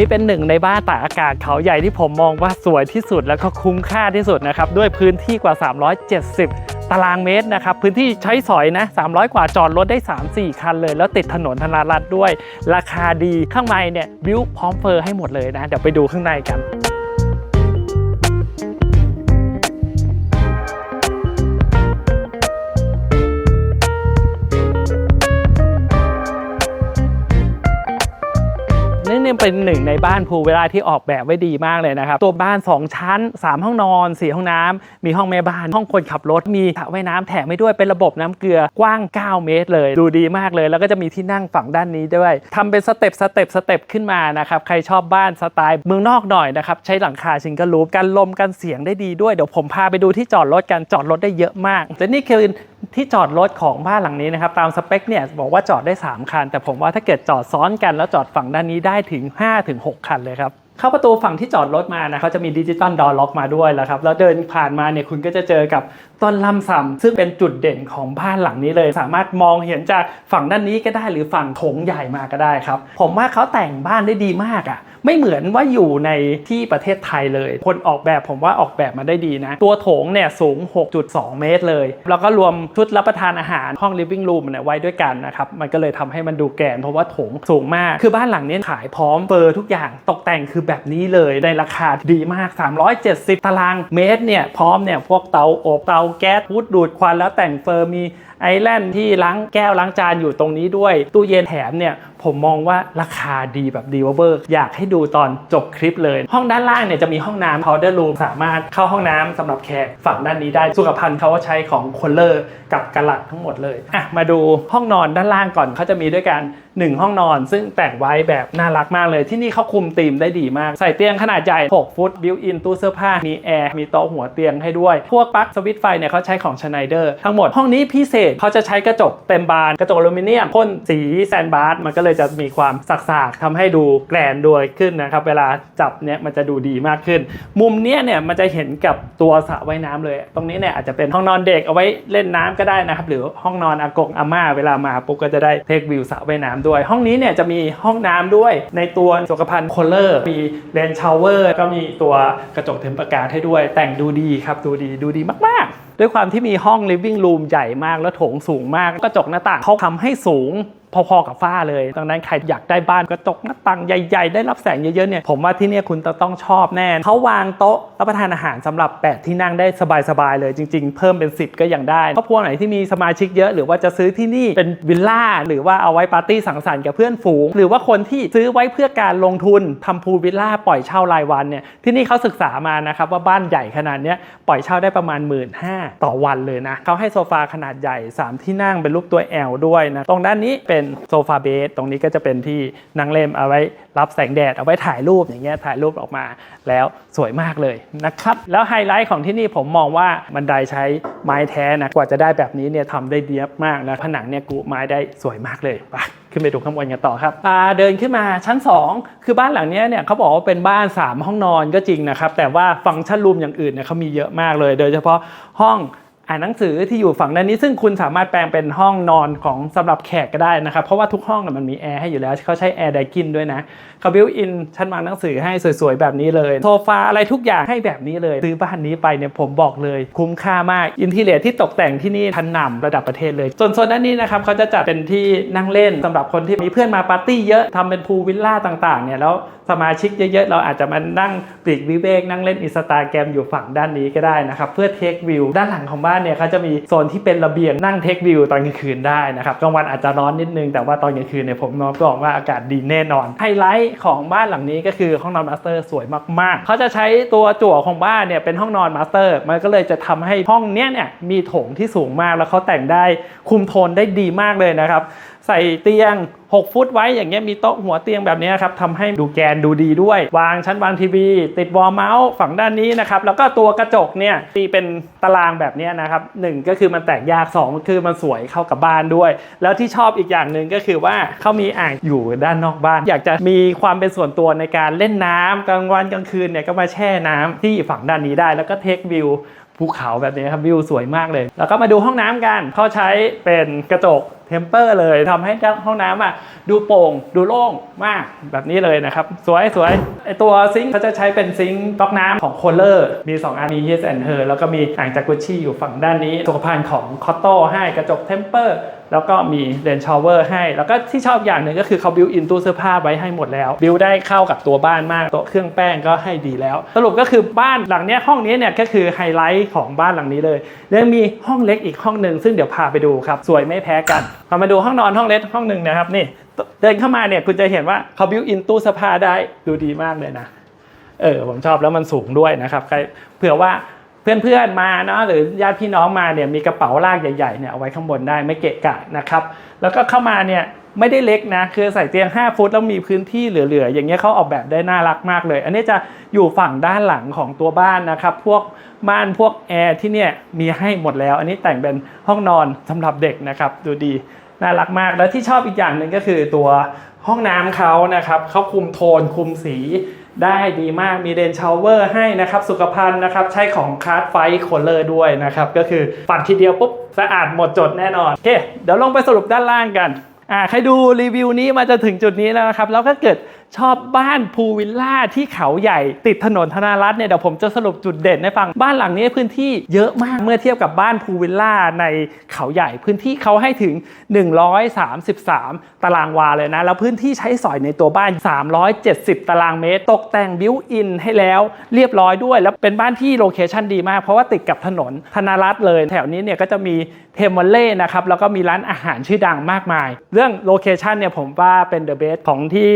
นี่เป็นหนึ่งในบ้านตากอากาศเขาใหญ่ที่ผมมองว่าสวยที่สุดแล้วก็คุ้มค่าที่สุดนะครับด้วยพื้นที่กว่า 370 ตารางเมตรนะครับพื้นที่ใช้สอยนะ 300 กว่าจอดรถได้ 3-4 คันเลย แล้วติดถนนธนารัฐด้วย ราคาดีข้างในเนี่ยบิวพร้อมเฟอร์ให้หมดเลยนะ เดี๋ยวไปดูข้างในกัน เนี่ยเป็นหนึ่งในบ้านพูเวลาที่ออกแบบไว้ดีมากเลยนะครับ ตัวบ้าน 2 ชั้น 3 ห้องนอน 4 ห้องน้ำมีห้องแม่บ้าน ห้องคนขับรถ มีสระว่ายน้ำแถมไม่ด้วยเป็นระบบน้ำเกลือกว้าง 9 เมตรเลย ดูดีมากเลย แล้วก็จะมีที่นั่งฝั่งด้านนี้ด้วยทำเป็นสเต็ปสเต็ปสเต็ปขึ้นมานะครับ ใครชอบบ้านสไตล์เมืองนอกหน่อยนะครับ ใช้หลังคาชิงกร์ลูปกันลมกันเสียงได้ดีด้วย เดี๋ยวผมพาไปดูที่จอดรถกัน จอดรถได้เยอะมากและนี่คือ ที่จอดรถของบ้านหลังนี้นะครับตามสเปคเนี่ยบอกว่าจอดได้ 3 คัน แต่ผมว่าถ้าเกิดจอดซ้อนกันแล้วจอดฝั่งด้านนี้ได้ถึง 5-6 คันเลยครับเข้าประตูฝั่งที่จอดรถมานะเขาจะมีดิจิตอลดอร์ล็อกมาด้วยแล้วครับแล้วเดินผ่านมาเนี่ยคุณก็จะเจอกับต้นลำซำซึ่งเป็นจุดเด่นของบ้านหลังนี้เลย สามารถมองเห็นจากฝั่งด้านนี้ก็ได้หรือฝั่งโถงใหญ่มาก็ได้ครับ ผมว่าเขาแต่งบ้านได้ดีมากอะ่ะไม่เหมือนว่าอยู่ในที่ประเทศไทยเลย คนออกแบบผมว่าออกแบบมาได้ดีนะ ตัวโถงเนี่ยสูง 6.2 เมตรเลย แล้วก็รวมชุดรับประทานอาหารห้อง living room เนี่ยไว้ด้วยกันนะครับ มันก็เลยทำให้มันดูแกนเพราะว่าโถงสูงมาก คือบ้านหลังนี้ขายพร้อมเฟอร์ทุกอย่างตกแต่งคือแบบนี้เลยในราคาดีมาก 370 ตารางเมตรเนี่ยพร้อมเนี่ยพวกเตาอบเตาแก๊สพุดดูดควันแล้วแต่งเฟอร์มี ไอแลนด์ที่ล้างแก้วล้างจานอยู่ตรงนี้ด้วย ตู้เย็นแถมเนี่ยผมมองว่าราคาดีแบบดีเวอร์อยากให้ดูตอนจบคลิปเลย ห้องด้านล่างเนี่ยจะมีห้องน้ำ powder room สามารถเข้าห้องน้ำสำหรับแขกฝั่งด้านนี้ได้สุขภัณฑ์เขาก็ใช้ของค o ลเลอร์กับกระลัดทั้งหมดเลยอะมาดูห้องนอนด้านล่างก่อนเขาจะมีด้วยกัน 1 ห้องนอน ซึ่งแต่งไว้แบบน่ารักมากเลยที่นี่เขาคุมธีมได้ดีมาก ใส่เตียงขนาดใหญ่ 6 ฟุตบิวอินตู้เสื้อผ้ามีแอร์มีโต๊ะหัวเตียงให้ด้วย พวกปลั๊กสวิตช์ไฟเนี่ยเขาใช้ของชไนเดอร์ทั้งหมดห้องนี้พิเศษเขาจะใช้กระจกเต็มบานกระจกอลูมิเนียมพ่นสีแซนบาร์มันก็เลยจะมีความสากๆทำให้ดูแกรนด์ด้วยขึ้นนะครับเวลาจับเนี่ยมันจะดูดีมากขึ้น มุมเนี้ยเนี่ยมันจะเห็นกับตัวสระว่ายน้ำเลย ตรงนี้เนี่ยอาจจะเป็นห้องนอนเด็กเอาไว้เล่นน้ำก็ได้นะครับหรือห้องนอนอากงอาม่าเวลามาปุ๊บก็จะได้เทควิวสระว่ายน้ำด้วยห้องนี้เนี่ยจะมีห้องน้ำด้วย ในตัวสุขภัณฑ์โคลเลอร์ มีเลนชาวเวอร์ ก็มีตัวกระจกเทมประกาศให้ด้วย แต่งดูดีครับ ดูดี ดูดีมาก ๆ ด้วยความที่มีห้อง living room ใหญ่มากแล้วโถงสูงมาก กระจกหน้าต่างเขาทำให้สูง พอๆกับฝ้าเลยดังนั้นใครอยากได้บ้านกระจกหน้าต่างใหญ่ ๆ ได้รับแสงเยอะๆเนี่ยผมว่าที่นี่คุณจะต้องชอบแน่เขาวางโต๊ะรับประทานอาหารสำหรับ 8 ที่นั่งได้สบายๆเลยจริง ๆ เพิ่มเป็น 10 ก็ยังได้ครอบครัวไหนที่มีสมาชิกเยอะหรือว่าจะซื้อที่นี่เป็นวิลล่าหรือว่าเอาไว้ปาร์ตี้สังสรรค์กับเพื่อนฝูง หรือว่าคนที่ซื้อไว้เพื่อการลงทุนทำพูลวิลล่าปล่อยเช่ารายวันเนี่ยที่นี่เขาศึกษามานะครับว่าบ้านใหญ่ขนาดเนี้ยปล่อยเช่าได้ประมาณ 1 5ื่นต่อวันเลยนะเขาให้โซฟาขนาดใหญ่ 3 ที่นั่งเป็นรูปตัว L ด้วยนะตรงด้านนี้เป็นโซฟาเบสตรงนี้ก็จะเป็นที่นั่งเล่มเอาไว้รับแสงแดดเอาไว้ถ่ายรูปอย่างเงี้ยถ่ายรูปออกมาแล้วสวยมากเลยนะครับแล้วไฮไลท์ของที่นี่ผมมองว่าบันไดใช้ไม้แท้นะกว่าจะได้แบบนี้เนี่ยทำได้เดียบมากนะผนังเนี่ยกูไม้ได้สวยมากเลยไปขึ้นไปดูข้างบนกันต่อครับเดินขึ้นมาชั้น 2 คือบ้านหลังเนี้ยเนี่ยเขาบอกว่าเป็นบ้าน 3 ห้องนอนก็จริงนะครับแต่ว่าฟังก์ชันรูมอย่างอื่นเนี่ยเขามีเยอะมากเลย โดยเฉพาะห้อง อ่านหนังสือที่อยู่ฝั่งด้านนี้ ซึ่งคุณสามารถแปลงเป็นห้องนอนของสำหรับแขกก็ได้นะครับ เพราะว่าทุกห้องน่ะมันมีแอร์ให้อยู่แล้วเขาใช้แอร์ไดกินด้วยนะเขาบิวอินชั้นวางหนังสือให้สวยๆ แบบนี้เลยโซฟาอะไรทุกอย่างให้แบบนี้เลยซื้อบ้านนี้ไปเนี่ยผมบอกเลย คุ้มค่ามากอินทีเลียที่ตกแต่งที่นี่ทันนำระดับประเทศเลยส่วนโซนด้านนี้นะครับเขาจะจัดเป็นที่นั่งเล่นสำหรับคนที่มีเพื่อนมาปาร์ตี้เยอะทำเป็นพูลวิลล่าต่างๆเนี่ยแล้วสมาชิกเยอะๆ เราอาจจะมานั่งปลีกวิเวกนั่งเล่นอินสตาแกรมอยู่ฝั่งด้านนี้ก็ได้นะครับเพื่อเทควิวด้านหลังของบ้านเนี่ยเขาจะมีโซนที่เป็นระเบียงนั่งเทควิวตอนกลางคืนได้นะครับกลางวันอาจจะร้อนนิดนึง แต่ว่าตอนกลางคืนเนี่ยผมนอนบอกว่าอากาศดีแน่นอน ไฮไลท์ของบ้านหลังนี้ก็คือห้องนอนมาสเตอร์สวยมากๆ เขาจะใช้ตัวจั่วของบ้านเนี่ยเป็นห้องนอนมาสเตอร์ มันก็เลยจะทำให้ห้องเนี้ยเนี่ยมีโถงที่สูงมากแล้วเขาแต่งได้คุมโทนได้ดีมากเลยนะครับ ใส่เตียง 6 ฟุตไว้อย่างเงี้ยมีโต๊ะหัวเตียงแบบนี้ครับทำให้ดูแกนดูดีด้วย วางชั้นวางทีวี ติดวอลเมาส์ฝั่งด้านนี้นะครับ แล้วก็ตัวกระจกเนี่ยตีเป็นตารางแบบนี้นะครับหนึ่งก็คือมันแตกยากสองคือมันสวยเข้ากับบ้านด้วย แล้วที่ชอบอีกอย่างหนึ่งก็คือว่าเขามีอ่างอยู่ด้านนอกบ้าน อยากจะมีความเป็นส่วนตัวในการเล่นน้ำกลางวันกลางคืนเนี่ยก็มาแช่น้ำที่ฝั่งด้านนี้ได้ แล้วก็เทควิวภูเขาแบบนี้ครับวิวสวยมากเลย แล้วก็มาดูห้องน้ำกันเขาใช้เป็นกระจก เทมเปอร์เลยทำให้ห้องน้ำอะดูโปร่งดูโล่งมากแบบนี้เลยนะครับ สวยสวยไอตัวซิงค์เขาจะใช้เป็นซิงค์ก๊อกน้ำของโคลเลอร์มี 2 อันมี Yes and Her แล้วก็มีอ่างจากกุชชี่อยู่ฝั่งด้านนี้สุขภัณฑ์ของคอตโต้ให้กระจกเทมเปอร์แล้วก็มีเลนชาวเวอร์ให้ แล้วก็ที่ชอบอย่างหนึ่งก็คือเขาบิวอินตู้เสื้อผ้าไว้ให้หมดแล้ว บิวได้เข้ากับตัวบ้านมากโต๊ะเครื่องแป้งก็ให้ดีแล้ว สรุปก็คือบ้านหลังนี้ห้องนี้เนี่ยก็คือไฮไลท์ของบ้านหลังนี้เลย แล้วมีห้องเล็กอีกห้องหนึ่งซึ่งเดี๋ยวพาไปดูครับ สวยไม่แพ้กัน เรามาดูห้องนอนห้องเล็กห้องหนึ่งนะครับนี่เดินเข้ามาเนี่ยคุณจะเห็นว่าเขาบิวอินตู้เสื้อผ้าได้ดูดีมากเลยนะเออผมชอบแล้วมันสูงด้วยนะครับใครเผื่อว่า เพื่อนๆมาเนาะหรือญาติพี่น้องมาเนี่ยมีกระเป๋าลากใหญ่ๆเนี่ยเอาไว้ข้างบนได้ไม่เกะกะนะครับแล้วก็เข้ามาเนี่ยไม่ได้เล็กนะคือใส่เตียง 5 ฟุตแล้วมีพื้นที่เหลือๆอย่างเงี้ยเขาออกแบบได้น่ารักมากเลย อันนี้จะอยู่ฝั่งด้านหลังของตัวบ้านนะครับพวกม่านพวกแอร์ที่เนี่ยมีให้หมดแล้ว อันนี้แต่งเป็นห้องนอนสำหรับเด็กนะครับดูดีน่ารักมากแล้วที่ชอบอีกอย่างหนึ่งก็คือตัวห้องน้ำเขานะครับเขาคุมโทนคุมสี ได้ดีมากมีเดนชาวเวอร์ให้นะครับสุขภัณฑ์นะครับใช้ของคาร์ดไฟโคลเลอร์ด้วยนะครับก็คือปัดทีเดียวปุ๊บสะอาดหมดจดแน่นอนโอเคเดี๋ยวลงไปสรุปด้านล่างกันอ่าใครดูรีวิวนี้มาจะถึงจุดนี้แล้วนะครับแล้วก็เกิด ชอบบ้านพูลวิลล่าที่เขาใหญ่ติดถนนธนารัตน์เนี่ยเดี๋ยวผมจะสรุปจุดเด่นให้ฟังบ้านหลังนี้พื้นที่เยอะมากเมื่อเทียบกับบ้านพูลวิลล่าในเขาใหญ่พื้นที่เขาให้ถึง 133 ตารางวาเลยนะ แล้วพื้นที่ใช้สอยในตัวบ้าน 370 ตารางเมตร ตกแต่งบิวอินให้แล้วเรียบร้อยด้วย แล้วเป็นบ้านที่โลเคชันดีมาก เพราะว่าติดกับถนนธนารัตน์เลย แถวนี้เนี่ยก็จะมีเทมเวลเล่นะครับแล้วก็มีร้านอาหารชื่อดังมากมาย เรื่องโลเคชันเนี่ยผมว่าเป็นเดอะเบสของที่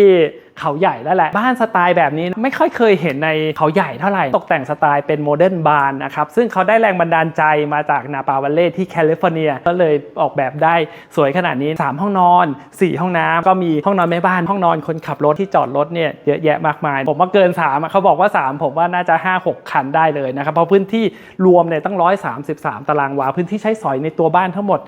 เขาใหญ่แล้วแหละ บ้านสไตล์แบบนี้ไม่ค่อยเคยเห็นในเขาใหญ่เท่าไหร่ ตกแต่งสไตล์เป็นโมเดิร์นบาร์นะครับ ซึ่งเขาได้แรงบันดาลใจมาจากนาปาวัลเล่ที่แคลิฟอร์เนีย ก็เลยออกแบบได้สวยขนาดนี้ 3 ห้องนอน 4 ห้องน้ำก็มีห้องนอนแม่บ้าน ห้องนอนคนขับรถที่จอดรถเนี่ยเยอะแยะมากมาย ผมว่าเกิน 3 เขาบอกว่า 3 ผมว่าน่าจะ 5-6 คันได้เลยนะครับ เพราะพื้นที่รวมเนี่ยตั้ง 133 ตารางวา พื้นที่ใช้สอยในตัวบ้านทั้งหมด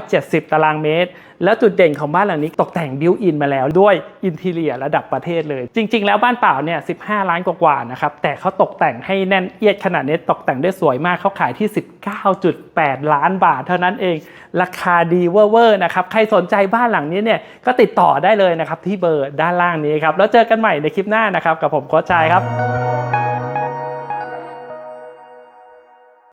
370 ตารางเมตร แล้วจุดเด่นของบ้านหลังนี้ตกแต่งบิวอินมาแล้วด้วยอินทีเรียระดับประเทศเลย จริง ๆ แล้วบ้านเปล่าเนี่ย15ล้านกว่าๆนะครับแต่เขาตกแต่งให้แน่นเอียดขนาดนี้ตกแต่งได้สวยมากเขาขายที่ 19.8 ล้านบาท เท่านั้นเอง ราคาดีเวอร์ๆนะครับใครสนใจบ้านหลังนี้เนี่ยก็ติดต่อได้เลยนะครับที่เบอร์ด้านล่างนี้ครับแล้วเจอกันใหม่ในคลิปหน้านะครับกับผมโค้ชชายครับ